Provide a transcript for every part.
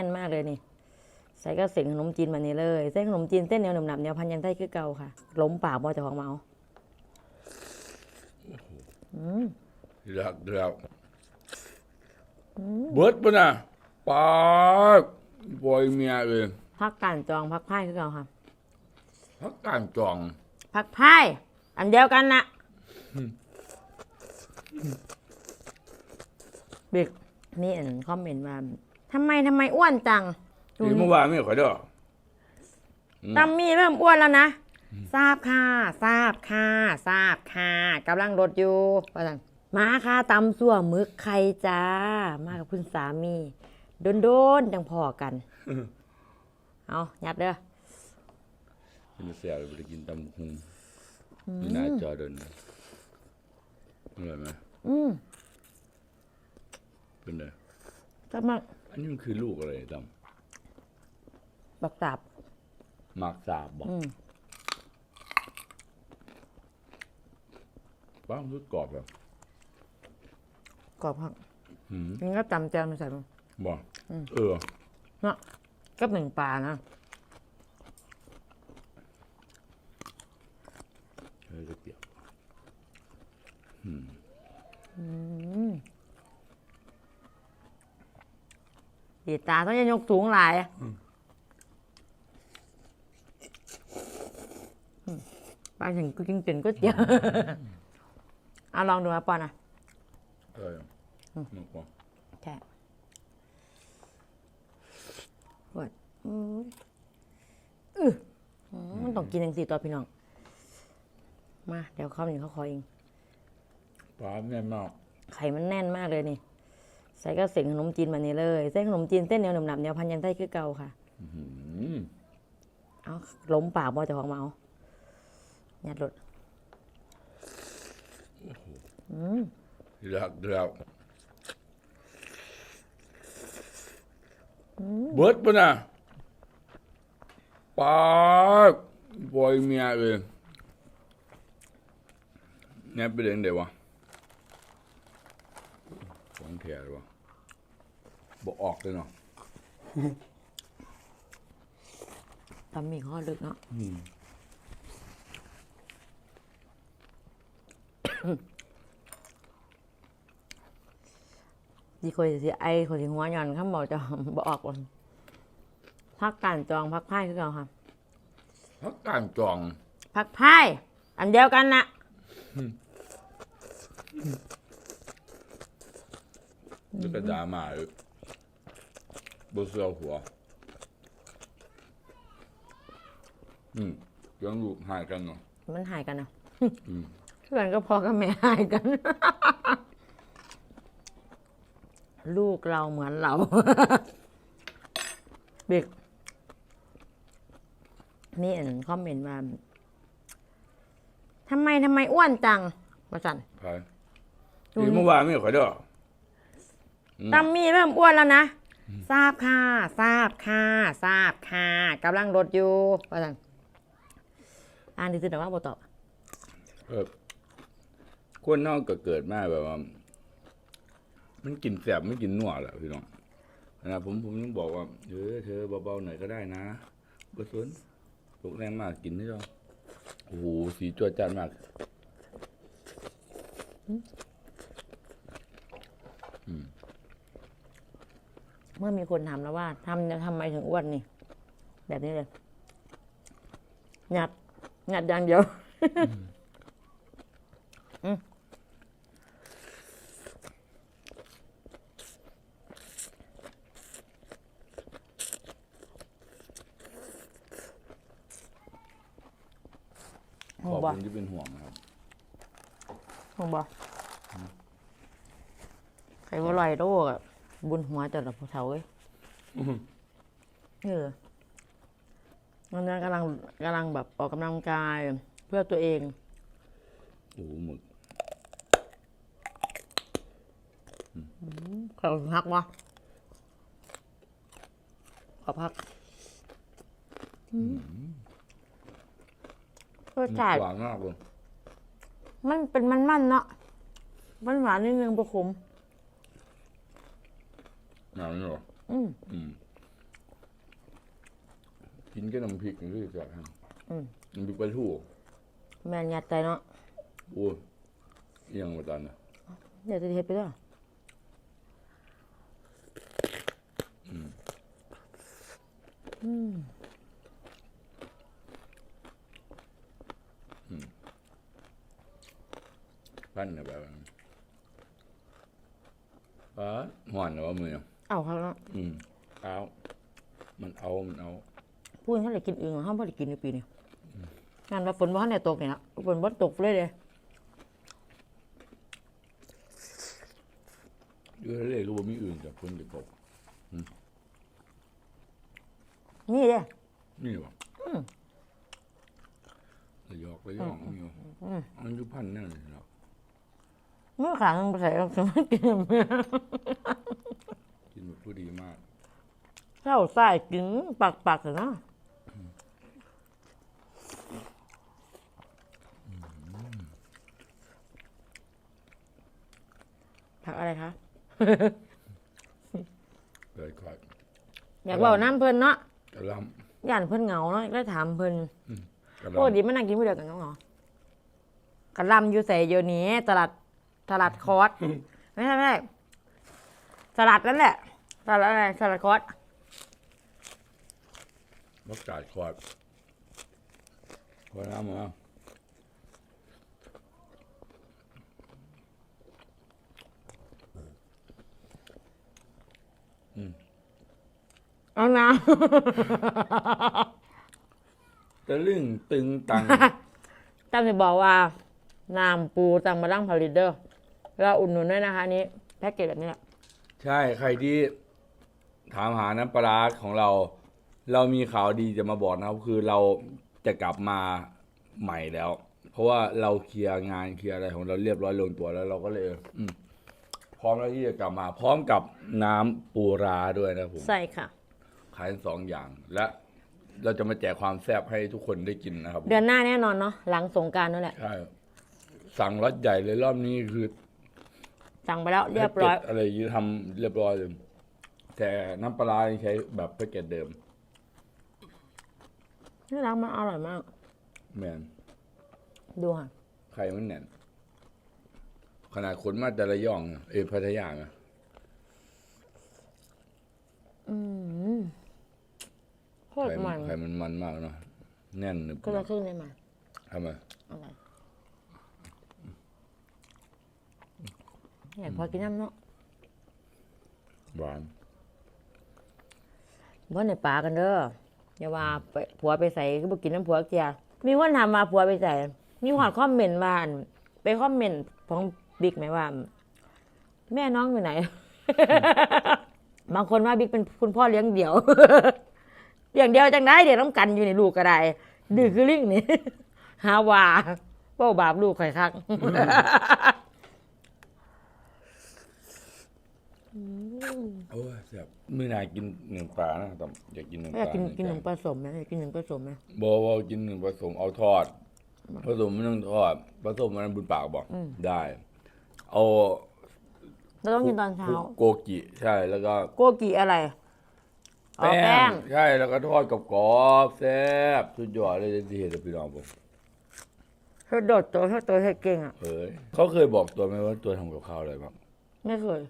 น่นมากเลยนี่ ใส่ก็เสียงขนมจีนแบบนี้เลย เส้นขนมจีนเส้นเหนียวหนึบหนับเหนียวพันยันไส้คือเก่าค่ะล้มปากบอเจะของเมาอืมเดือดเดือดเบิดปะนะปาดบอยเมียเองพักการจองพักไพ่คือเก่าค่ะพักการจอง พักไพ่อันเดียวกันนะบิ๊กนี่อันคอมเมนต์ว่า ทำไมทำไมอ้วนจังที่เมื่อวานไม่ขอยเด้อตัมมี่เริ่มอ้วนแล้วนะ ทราบค่ะ ทราบค่ะ ทราบค่ะกำลังรถอยู่ว่าจังมาค่ะตำสั่วหมึกไข่จ้า มากับคุณสามี โดนๆจังพอกัน เอายัดเด้อกินเสียไปกินตำคุงนี่หน้าจอเดินอร่อยไหมอืมเป็นไงก็มาก อันนี้มันคือลูกอะไรตบักตับำหมากสาบบอกอืมบ้างรู้กรอบแบบกรอบครับหืมนี่ก็จำแจมมาใส่มั้งบอกเออ เนาะก็หนึ่งปลานะเออจะเปรีย บดีตาต้องจะยกถุงหลายอืมไปถึงกูกินเป็นก๋วยเตี๋ยวเอาลองดูนะปอนอะเออมากกว่าใช่ปวดอืออื้อหือมันต้องกินอย่างสี่ตัวพี่น้อง มา เดี๋ยวเขาหนึ่งเขาขอเองปลาแน่นมาก ไข่มันแน่นมากเลยนี่ ใส่ก็เสียงขนมจีนแบบนี้เลย เส้นขนมจีนเส้นเหนียวหนึบหนับเหนียวพันยันไส้คือเก่าค่ะหืมเอาล้มปากบอเจะของเมายัดรถอืมเดือดเดือดเบิดปะนะปาดบอยเมียเองเนี่ยเป็นเรื่องเดียววะของแท้เลยวะ บอกออกเลยเนาะตำหมี่ข้อลึกเนาะดีคนสิไอคนสิหัวหย่อนข้ามบอกจะบออกวันพักการจองพักไพ่คือเก่าค่ะพักการจอง พักไพ่อันเดียวกันนะแล้วก็ดราม่าอีก บนเสื้อหัว อืมยังลูกหายกันเนาะมันหายกันนะอืมเพื่อนก็พอกับแม่หายกัน ลูกเราเหมือนเราเบกนี่อันคอมเมนต์มาทำไมทำไมอ้วนจังประจันใครที่เมื่อวานไม่ขอยเด้อตัมมี่เริ่มอ้วนแล้วนะ ทราบค่ะ ทราบค่ะ ทราบค่ะกำลังรถอยู่ประจันอ่านดีๆแต่ว่าบตอบเออคนนอกก็เกิดมาแบบว่า มันกินแสบไม่กินนัวแหละพี่น้องนะผมผมต้องบอกว่าเออเธอเบาๆหน่อยก็ได้นะบ่สนตกแรงมากกินนี่จ้ะโอ้โหสีจวดจ้านมาก เมื่อมีคนถามแล้วว่าทำทำไมถึงอ้วนนี่ แบบนี้เลยหยัดหยัดอย่างเดียวอืมหขงอบบ่คุณที่เป็นห่วงนะครับหงบ่ใครว่าลอยโรคอะ บุญหัวจัดละพวกเถาเว้ยเออวันนั้นกำลังกำลังแบบออกกำลังกายเพื่อตัวเอง โอ้โหหมึกขอพักวะขอพักรสชาติหวานมากเลยมันเป็นมันๆเนาะมันหวานนิดนึงประคม หนาวนี่หรอ อืมอืมกินกับน้ำพริกนี่คือแซ่บฮะอืมน้ำพริกปลาทูแม่นยัดใจเนาะโอ้ยอิหยังมาตอนน่ะเดี๋ยวจะเฮ็ดไปเด้ออืมปั้นน่ะแบบนั้นปลาหวานแล้วว่ามือเอาครับเนาะอืมเอามันเอา มันเอา พูดเขาเลยกินอึ่งเขาไม่ได้กินในปีนี้งานว่าฝนบ่ทันได้ตกเนี่ยนะฝนบ่ตกเลยเลยเยอะเลยก็บ่มีอื่นจากคนจะตกนี่เด้นี่วะระยอกระยองนี่วะมันอยู่พันนั่นเลยเนาะเมื่อขางไปใส่สมัยกินเมื่อ กินแบบผู้ดีมากเศร้าใส่กินปักปักๆเนาะผักอะไรคะเกิดก่อนอยากบอกน้ำเพิ่นเนาะกระลย่านเพิ่นเหงาเนาะได้ถามเพิ่นำกระลปกติมันนั่งกินผู้เดียวกันเนาะกะหลำอยู่ใส่เดี๋ยวนี้ตลาดตลาดคอร์สไม่ใช่ไม่ใช่สลัดนั่นแหละ สลัดอะไรสลัดคอร์สำมักกาดขวดขวดน้ำมาเอาน้ตะลึงตึงตังำจำจะบอกว่าน้ำปูตังมาดั้งผลิตเดอร์เราอุดหนุนด้วยนะคะอันนี้ แพ็กเกจแบบนี้แหละ ใช่ ใครที่ ถามหาน้ำปลาร้าของเรา เรามีข่าวดีจะมาบอกนะครับ คือเราจะกลับมาใหม่แล้ว เพราะว่าเราเคลียร์งานเคลียร์อะไรของเราเรียบร้อยลงตัวแล้วเราก็เลยอืมพร้อมแล้วที่จะกลับมา พร้อมกับน้ำปูราด้วยนะครับผม ใส่ค่ะ ขายสองอย่างและเราจะมาแจกความแซ่บให้ทุกคนได้กินนะครับเดือนหน้าแน่นอนเนาะหลังสงกรารนั่นแหละ ใช่สั่งรถใหญ่เลยรอบนี้คือสั่งไปแล้วเรียบร้อยแพ็กเกจอะไรอยี่ทำเรียบร้อยเลย แต่น้ำปลาร้ายังใช้แบบแพ็กเกจเดิมนี่รักมันอร่อยมาก แมนดูค่ะไข่มันแน่น ขนาดคนมาแต่ละย่องอะเอยพัทยาอะอืมโคตรไข่มัมันนไข่มันมันมากเนาะแน่นหนึบก็ละครึ่งได้มาทำไมอร่อยอยากพอกินน้ำเนาะหวาน ว่าในป่ากันเด้ออย่าว่าผัวไปใส่ก็บอกกินน้ำผัวเจียมีคนถามมาผัวไปใส่ มีคนคอมเมนต์ว่าไปคอมเมนต์ของบิ๊กไหมว่า แม่น้องอยู่ไหน บางคนว่าบิ๊กเป็นคุณพ่อเลี้ยงเดี่ยวเลี้ยงเดียวจังได้เดี๋ยวน้ำกันอยู่ในลูกก็ได้ดื้อคือลิงนี่หาว่าเป้าบาปลูกใครคัก โอ้ยแซ่บมื้อหนากินหนึ่งปลานะแต่อยากกินหนึ่งปอยากลากินหงกินหจานึ่งผสมไหมอยากกินหนึ่งผสมไหมบอว่ากินหนึ่งผสมเอาทอด ผสมไม่ต้องทอดผสมมันบุญปากบอกได้ เอาเราต้องกินตอนเช้า โกกิใช่แล้วก็ โกกิอะไรอ๋อแป้ง ใช่แล้วก็ทอดกับกรอบๆแซ่บสุดยอดเลยที่เห็นพี่น้องผมเธอโดดตัวเธอตัวเธอเก่งอะเอ้ยเขาเคยบอกตัวไหมว่าตัวทำกับข้าวอะไรบ้างไม่เคย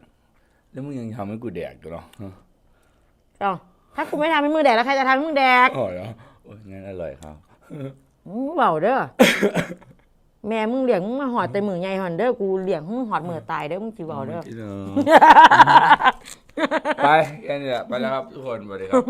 แล้วมึงยังทำให้กูแดกอยู่เนาะอ๋อถ้ากูไม่ทำให้มึงแดกแล้วใครจะทำให้มึงแดกอ๋อเหรอโอ้ยงั้นอร่อยครับ มึงเบาเด้อ แม่มึงเลี้ยงมึงมาหอดแต่มือใหญ่หอนเด้อ กูเลี้ยงมึงหอดมือตายเด้อมึงสิเบาเด้อ ไปแค่นี้แหละไปแล้วครับทุกคนสวัสดีครับ